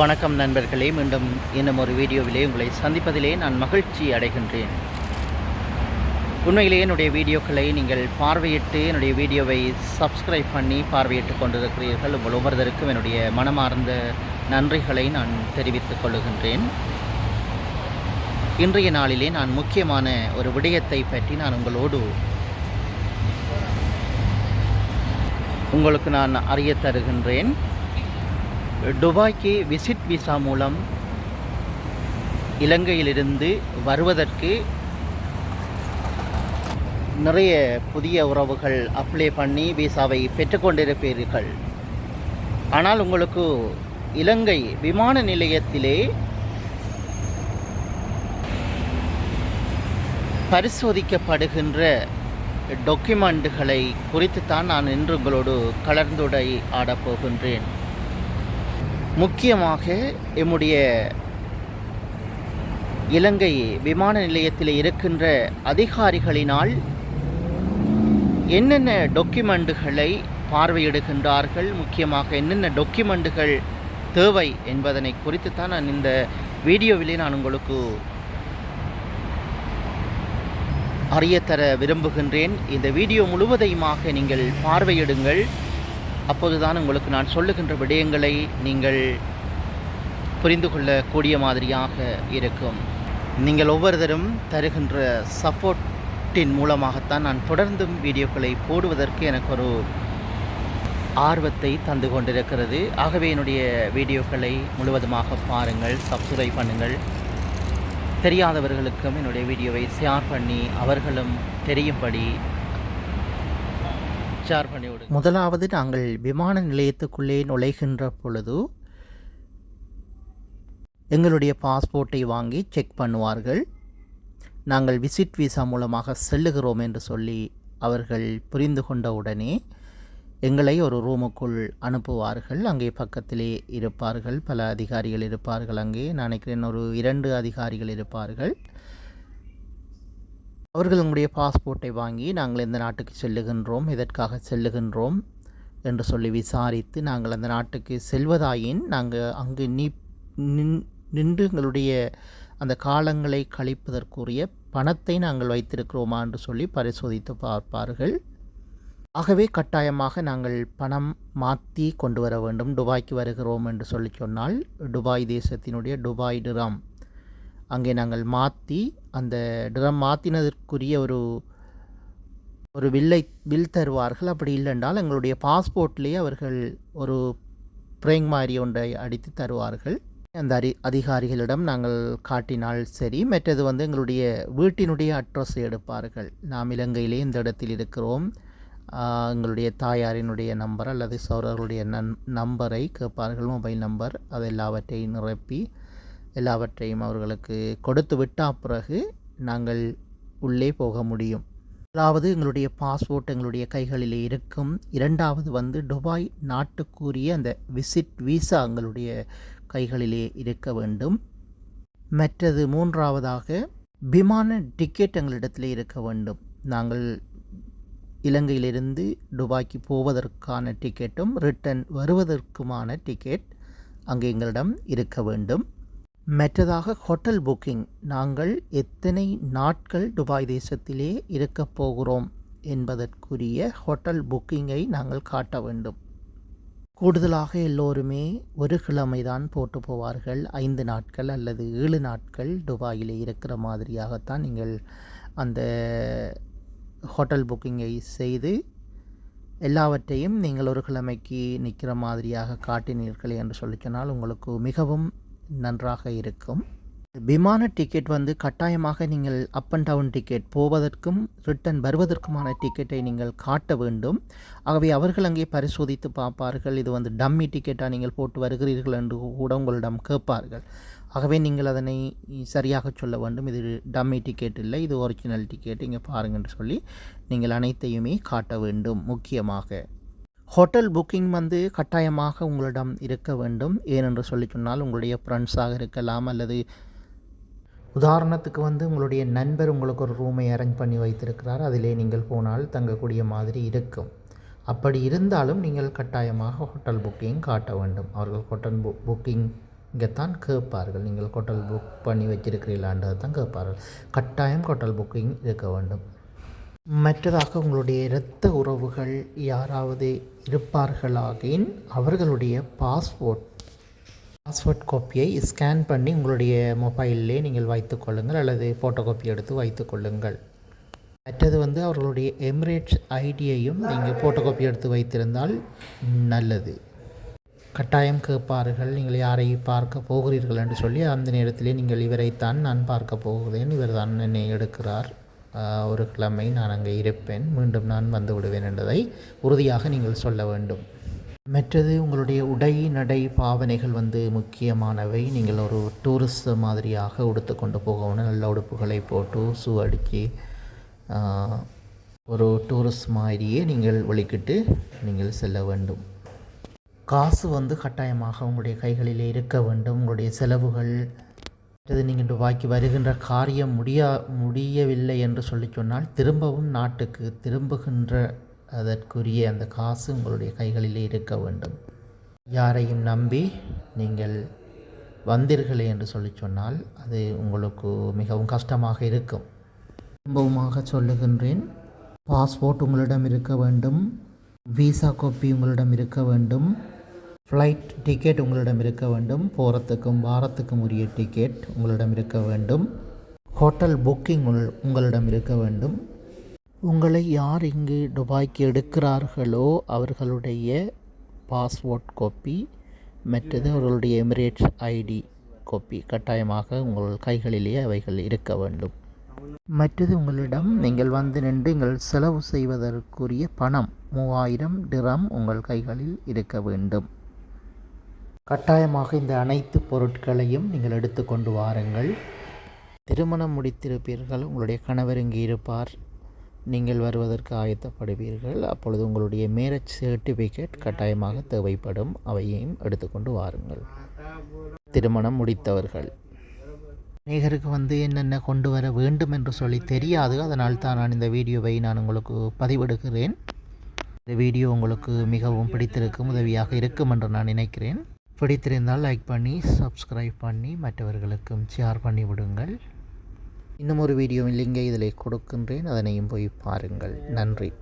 வணக்கம் நண்பர்களே மீண்டும் இன்னும் ஒரு வீடியோவிலே உங்களை சந்திப்பதிலே நான் மகிழ்ச்சி அடைகின்றேன். உண்மையிலேயே என்னுடைய வீடியோக்களை நீங்கள் பார்வையிட்டு என்னுடைய வீடியோவை சப்ஸ்கிரைப் பண்ணி பார்வையிட்டு கொண்டிருக்கிறீர்கள். உங்கள் ஒவ்வொருவருக்கும் என்னுடைய மனமார்ந்த நன்றிகளை நான் தெரிவித்துக் கொள்ளுகின்றேன் இன்றைய நாளிலே நான் முக்கியமான ஒரு விடயத்தை பற்றி நான் உங்களோடு உங்களுக்கு நான் அறிய தருகின்றேன். துபாய்க்கு விசிட் விசா மூலம் இலங்கையிலிருந்து வருவதற்கு நிறைய புதிய உறவுகள் அப்ளை பண்ணி விசாவை பெற்றுக்கொண்டிருப்பீர்கள். ஆனால் உங்களுக்கு இலங்கை விமான நிலையத்திலே பரிசோதிக்கப்படுகின்ற டாக்குமெண்ட்டுகளை குறித்துத்தான் நான் இன்று உங்களோடு கலந்துரை ஆடப் போகின்றேன். முக்கியமாக எம்முடைய இலங்கை விமான நிலையத்தில் இருக்கின்ற அதிகாரிகளினால் என்னென்ன டொக்குமெண்டுகளை பார்வையிடுகின்றார்கள்? முக்கியமாக என்னென்ன டொக்குமெண்டுகள் தேவை என்பதனை குறித்து தான் நான் இந்த வீடியோவிலே நான் உங்களுக்கு அறியத்தர விரும்புகின்றேன். இந்த வீடியோ முழுவதையுமாக நீங்கள் பார்வையிடுங்கள். அப்போதுதான் உங்களுக்கு நான் சொல்லுகின்ற விடயங்களை நீங்கள் புரிந்து கொள்ளக்கூடிய மாதிரியாக இருக்கும். நீங்கள் ஒவ்வொருத்தரும் தருகின்ற சப்போர்ட்டின் மூலமாகத்தான் நான் தொடர்ந்தும் வீடியோக்களை போடுவதற்கு எனக்கு ஒரு ஆர்வத்தை தந்து கொண்டிருக்கிறது. ஆகவே என்னுடைய வீடியோக்களை முழுவதுமாக பாருங்கள் சப்ஸ்கிரைப் பண்ணுங்கள். தெரியாதவர்களுக்கும் என்னுடைய வீடியோவை ஷேர் பண்ணி அவர்களும் தெரியும்படி ஷேர் பண்ணி விடுங்க. முதலாவது நாங்கள் விமான நிலையத்துக்குள்ளே நுழைகின்ற பொழுது எங்களுடைய பாஸ்போர்ட்டை வாங்கி செக் பண்ணுவார்கள். நாங்கள் விசிட் விசா மூலமாக செல்லுகிறோம் என்று சொல்லி அவர்கள் புரிந்து கொண்ட உடனே எங்களை ஒரு ரூமுக்குள் அனுப்புவார்கள். அங்கே பக்கத்திலே இருப்பார்கள். பல அதிகாரிகள் இருப்பார்கள். அங்கே நினைக்கிறேன் ஒரு இரண்டு அதிகாரிகள் இருப்பார்கள். அவர்கள் உங்களுடைய பாஸ்போர்ட்டை வாங்கி நாங்கள் இந்த நாட்டுக்கு செல்லுகின்றோம் எதற்காக செல்லுகின்றோம் என்று சொல்லி விசாரித்து நாங்கள் அந்த நாட்டுக்கு செல்வதாயின் நாங்கள் அங்கு நீ நின்- நின்று எங்களுடைய அந்த காலங்களை கழிப்பதற்குரிய பணத்தை நாங்கள் வைத்திருக்கிறோமா என்று சொல்லி பரிசோதித்து பார்ப்பார்கள். ஆகவே கட்டாயமாக நாங்கள் பணம் மாற்றி கொண்டு வர வேண்டும். துபாய்க்கு வருகிறோம் என்று சொல்லி சொன்னால் துபாய் தேசத்தினுடைய துபாய் டிராம் அங்கே நாங்கள் மாற்றி அந்த ட்ரம் மாற்றினதற்குரிய ஒரு ஒரு வில்லை வில் தருவார்கள். அப்படி இல்லைன்றால் எங்களுடைய பாஸ்போர்ட்லேயே அவர்கள் ஒரு பிரேங் மாதிரி ஒன்றை அடித்து தருவார்கள். அந்த அரி அதிகாரிகளிடம் நாங்கள் காட்டினால் சரி மற்றது வந்து எங்களுடைய வீட்டினுடைய அட்ரஸ் எடுப்பார்கள். நாம் இலங்கையிலே இந்த இடத்தில் இருக்கிறோம். எங்களுடைய தாயாரினுடைய நம்பர் அல்லது சௌரர்களுடைய நன் நம்பரை கேட்பார்கள் மொபைல் நம்பர் அது எல்லாவற்றையும் நிரப்பி எல்லாவற்றையும் அவர்களுக்கு கொடுத்து விட்டால் பிறகு நாங்கள் உள்ளே போக முடியும். முதலாவது எங்களுடைய பாஸ்போர்ட் எங்களுடைய கைகளில் இருக்கும். இரண்டாவது வந்து துபாய் நாட்டுக்குரிய அந்த விசிட் விசா எங்களுடைய கைகளிலே இருக்க வேண்டும். மற்றது மூன்றாவதாக விமான டிக்கெட் எங்களிடத்தில் இருக்க வேண்டும். நாங்கள் இலங்கையிலிருந்து துபாய்க்கு போவதற்கான டிக்கெட்டும் ரிட்டன் வருவதற்குமான டிக்கெட் அங்கே எங்களிடம் இருக்க வேண்டும். மற்றதாக ஹோட்டல் புக்கிங். நாங்கள் எத்தனை நாட்கள் துபாய் தேசத்திலே இருக்கப் போகிறோம் என்பதற்குரிய ஹோட்டல் புக்கிங்கை நாங்கள் காட்ட வேண்டும். கூடுதலாக எல்லோருமே ஒரு கிழமை தான் போட்டு போவார்கள். ஐந்து நாட்கள் அல்லது ஏழு நாட்கள் துபாயிலே இருக்கிற மாதிரியாகத்தான் நீங்கள் அந்த ஹோட்டல் புக்கிங்கை செய்து எல்லாவற்றையும் நீங்கள் ஒரு கிழமைக்கு நிற்கிற மாதிரியாக காட்டினீர்கள் என்று சொல்லி சொன்னால் உங்களுக்கு மிகவும் நன்றாக இருக்கும். விமான டிக்கெட் வந்து கட்டாயமாக நீங்கள் அப் அண்ட் டவுன் டிக்கெட் போவதற்கும் ரிட்டன் வருவதற்குமான டிக்கெட்டை நீங்கள் காட்ட வேண்டும். ஆகவே அவர்கள் அங்கே பரிசோதித்து பார்ப்பார்கள் இது வந்து டம்மி டிக்கெட்டாக நீங்கள் போட்டு வருகிறீர்கள் என்று கூட உங்களிடம் கேட்பார்கள். ஆகவே நீங்கள் அதனை சரியாக சொல்ல வேண்டும் இது டம்மி டிக்கெட் இல்லை இது ஒரிஜினல் டிக்கெட் இங்கே பாருங்கன்னு சொல்லி நீங்கள் அனைத்தையுமே காட்ட வேண்டும் முக்கியமாக. ஹோட்டல் புக்கிங் வந்து கட்டாயமாக உங்களிடம் இருக்க வேண்டும். ஏனென்று சொல்லி சொன்னால் உங்களுடைய ஃப்ரெண்ட்ஸாக இருக்கலாம் அல்லது உதாரணத்துக்கு வந்து உங்களுடைய நண்பர் உங்களுக்கு ஒரு ரூமை அரேஞ்ச் பண்ணி வைத்திருக்கிறார். அதிலே நீங்கள் போனால் தங்கக்கூடிய மாதிரி இருக்கும். அப்படி இருந்தாலும் நீங்கள் கட்டாயமாக ஹோட்டல் புக்கிங் காட்ட வேண்டும். அவர்கள் ஹோட்டல் புக் புக்கிங் இங்கே தான் கேட்பார்கள். நீங்கள் ஹோட்டல் புக் பண்ணி வச்சிருக்கிறீங்களான்றதை தான் கேட்பார்கள். கட்டாயம் ஹோட்டல் புக்கிங் இருக்க வேண்டும். மற்றதாக உங்களுடைய இரத்த உறவுகள் யாராவது இருப்பார்களாகின் அவர்களுடைய பாஸ்போர்ட் பாஸ்போர்ட் காப்பியை ஸ்கேன் பண்ணி உங்களுடைய மொபைல்லே நீங்கள் வைத்துக்கொள்ளுங்கள் அல்லது ஃபோட்டோ காப்பி எடுத்து வைத்துக்கொள்ளுங்கள் மற்றது வந்து அவர்களுடைய எமிரேட்ஸ் ஐடியையும் நீங்கள் ஃபோட்டோ காப்பி எடுத்து வைத்திருந்தால் நல்லது. கட்டாயம் கேட்பார்கள் நீங்கள் யாரை பார்க்க போகிறீர்கள் என்று சொல்லி அந்த நேரத்திலே நீங்கள் இவரைத்தான் நான் பார்க்க போகிறேன் இவர் தான் என்னை எடுக்கிறார். ஒரு கிழமை நான் அங்கே இருப்பேன். மீண்டும் நான் வந்து விடுவேன் என்பதை உறுதியாக நீங்கள் சொல்ல வேண்டும். மற்றது உங்களுடைய உடை நடை பாவனைகள் வந்து முக்கியமானவை. நீங்கள் ஒரு டூரிஸ்ட் மாதிரியாக உடுத்து கொண்டு போகணும் நல்ல உடுப்புகளை போட்டு ஷூ அடித்து ஒரு டூரிஸ்ட் மாதிரியே நீங்கள் ஒழிக்கிட்டு நீங்கள் செல்ல வேண்டும். காசு வந்து கட்டாயமாக உங்களுடைய கைகளில் இருக்க வேண்டும். உங்களுடைய செலவுகள் மற்றது நீங்கள் துபாய்க்கு வருகின்ற காரியம் முடியா முடியவில்லை என்று சொல்லி சொன்னால் திரும்பவும் நாட்டுக்கு திரும்புகின்ற அதற்குரிய அந்த காசு உங்களுடைய கைகளிலே இருக்க வேண்டும். யாரையும் நம்பி நீங்கள் வந்தீர்களே என்று சொல்லி சொன்னால் அது உங்களுக்கு மிகவும் கஷ்டமாக இருக்கும். திரும்பவுமாக சொல்லுகின்றேன் பாஸ்போர்ட் உங்களிடம் இருக்க வேண்டும் விசா காப்பி உங்களிடம் இருக்க வேண்டும் ஃப்ளைட் டிக்கெட் உங்களிடம் இருக்க வேண்டும். போகிறதுக்கும் வாரத்துக்கும் உரிய டிக்கெட் உங்களிடம் இருக்க வேண்டும். ஹோட்டல் புக்கிங் உங்களிடம் இருக்க வேண்டும். உங்களை யார் இங்கு துபாய்க்கு எடுக்கிறார்களோ அவர்களுடைய பாஸ்போர்ட் காப்பி மற்றது அவர்களுடைய எமிரேட்ஸ் ஐடி காப்பி கட்டாயமாக உங்கள் கைகளிலேயே அவைகள் இருக்க வேண்டும். மற்றது உங்களிடம் நீங்கள் வந்து நின்று நீங்கள் செலவு செய்வதற்குரிய பணம் மூவாயிரம் டிரம் உங்கள் கைகளில் இருக்க வேண்டும். கட்டாயமாக இந்த அனைத்து பொருட்களையும் நீங்கள் எடுத்துக்கொண்டு வாருங்கள். திருமணம் முடித்திருப்பீர்கள். உங்களுடைய கணவர் இங்கே இருப்பார். நீங்கள் வருவதற்கு ஆயத்தப்படுவீர்கள். அப்பொழுது உங்களுடைய மேரேஜ் சர்டிஃபிகேட் கட்டாயமாக தேவைப்படும். அவையையும் எடுத்துக்கொண்டு வாருங்கள். திருமணம் முடித்தவர்கள். அநேகருக்கு வந்து என்னென்ன கொண்டு வர வேண்டும் என்று சொல்லி தெரியாது. அதனால் தான் நான் இந்த வீடியோவை நான் உங்களுக்கு பதிவெடுக்கிறேன் இந்த வீடியோ உங்களுக்கு மிகவும் பிடித்திருக்கும் உதவியாக இருக்கும் என்று நான் நினைக்கிறேன். பிடித்திருந்தால் லைக் பண்ணி சப்ஸ்கிரைப் பண்ணி மற்றவர்களுக்கும் ஷேர் பண்ணி விடுங்கள். இன்னும் ஒரு வீடியோ லிங்கை இதில் கொடுக்கின்றேன். அதனையும் போய் பாருங்கள். நன்றி.